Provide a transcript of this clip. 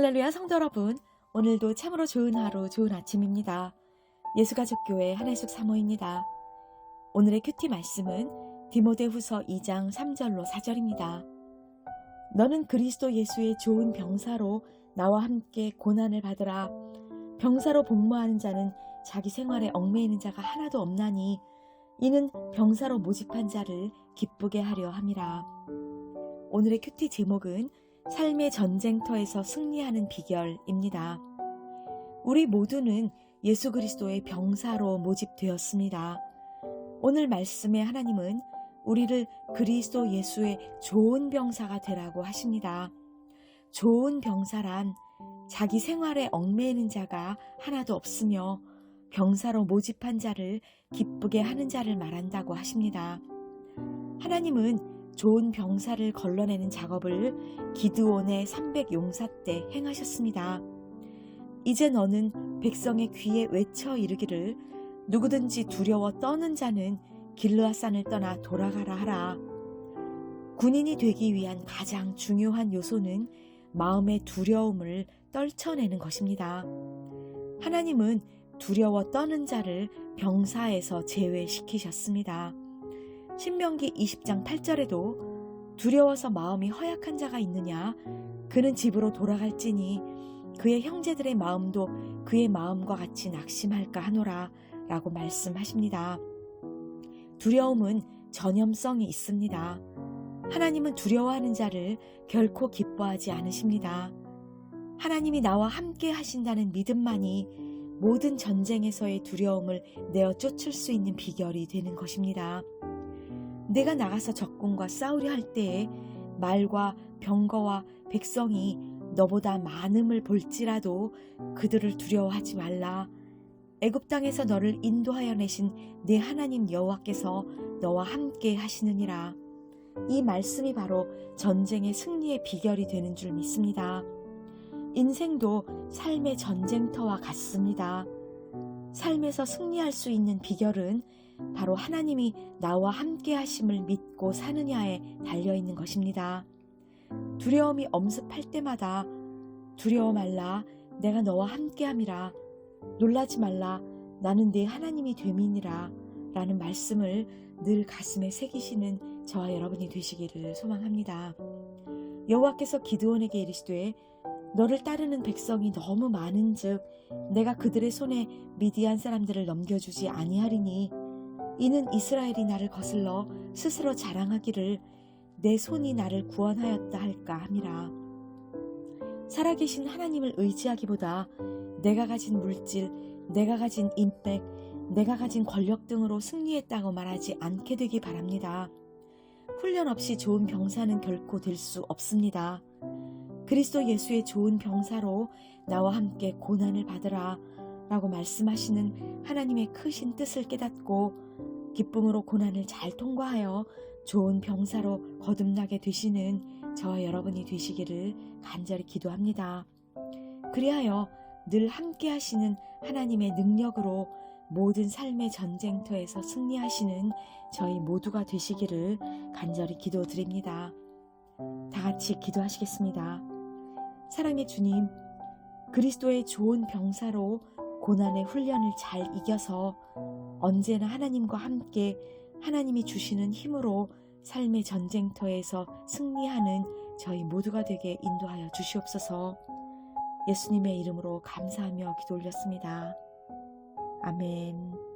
할렐루야 성도 여러분, 오늘도 참으로 좋은 하루, 좋은 아침입니다. 예수가족교회 한혜숙 사모입니다. 오늘의 큐티 말씀은 디모데후서 2장 3절로 4절입니다. 너는 그리스도 예수의 좋은 병사로 나와 함께 고난을 받으라. 병사로 복무하는 자는 자기 생활에 얽매이는 자가 하나도 없나니 이는 병사로 모집한 자를 기쁘게 하려 함이라. 오늘의 큐티 제목은 삶의 전쟁터에서 승리하는 비결입니다. 우리 모두는 예수 그리스도의 병사로 모집되었습니다. 오늘 말씀의 하나님은 우리를 그리스도 예수의 좋은 병사가 되라고 하십니다. 좋은 병사란 자기 생활에 얽매이는 자가 하나도 없으며 병사로 모집한 자를 기쁘게 하는 자를 말한다고 하십니다. 하나님은 좋은 병사를 걸러내는 작업을 기드온의 300 용사 때 행하셨습니다. 이제 너는 백성의 귀에 외쳐 이르기를 누구든지 두려워 떠는 자는 길르앗산을 떠나 돌아가라 하라. 군인이 되기 위한 가장 중요한 요소는 마음의 두려움을 떨쳐내는 것입니다. 하나님은 두려워 떠는 자를 병사에서 제외시키셨습니다. 신명기 20장 8절에도 두려워서 마음이 허약한 자가 있느냐 그는 집으로 돌아갈지니 그의 형제들의 마음도 그의 마음과 같이 낙심할까 하노라 라고 말씀하십니다. 두려움은 전염성이 있습니다. 하나님은 두려워하는 자를 결코 기뻐하지 않으십니다. 하나님이 나와 함께 하신다는 믿음만이 모든 전쟁에서의 두려움을 내어 쫓을 수 있는 비결이 되는 것입니다. 내가 나가서 적군과 싸우려 할 때에 말과 병거와 백성이 너보다 많음을 볼지라도 그들을 두려워하지 말라. 애굽 땅에서 너를 인도하여 내신 내 하나님 여호와께서 너와 함께 하시느니라. 이 말씀이 바로 전쟁의 승리의 비결이 되는 줄 믿습니다. 인생도 삶의 전쟁터와 같습니다. 삶에서 승리할 수 있는 비결은 바로 하나님이 나와 함께 하심을 믿고 사느냐에 달려 있는 것입니다. 두려움이 엄습할 때마다 두려워 말라 내가 너와 함께 함이라 놀라지 말라 나는 네 하나님이 됨이니라 라는 말씀을 늘 가슴에 새기시는 저와 여러분이 되시기를 소망합니다. 여호와께서 기드온에게 이르시되 너를 따르는 백성이 너무 많은즉 내가 그들의 손에 미디안 사람들을 넘겨주지 아니하리니 이는 이스라엘이 나를 거슬러 스스로 자랑하기를 내 손이 나를 구원하였다 할까 함이라. 살아계신 하나님을 의지하기보다 내가 가진 물질, 내가 가진 인맥, 내가 가진 권력 등으로 승리했다고 말하지 않게 되기 바랍니다. 훈련 없이 좋은 병사는 결코 될 수 없습니다. 그리스도 예수의 좋은 병사로 나와 함께 고난을 받으라 라고 말씀하시는 하나님의 크신 뜻을 깨닫고 기쁨으로 고난을 잘 통과하여 좋은 병사로 거듭나게 되시는 저와 여러분이 되시기를 간절히 기도합니다. 그리하여 늘 함께 하시는 하나님의 능력으로 모든 삶의 전쟁터에서 승리하시는 저희 모두가 되시기를 간절히 기도드립니다. 다 같이 기도하시겠습니다. 사랑의 주님, 그리스도의 좋은 병사로 고난의 훈련을 잘 이겨서 언제나 하나님과 함께 하나님이 주시는 힘으로 삶의 전쟁터에서 승리하는 저희 모두가 되게 인도하여 주시옵소서 예수님의 이름으로 감사하며 기도 올렸습니다. 아멘.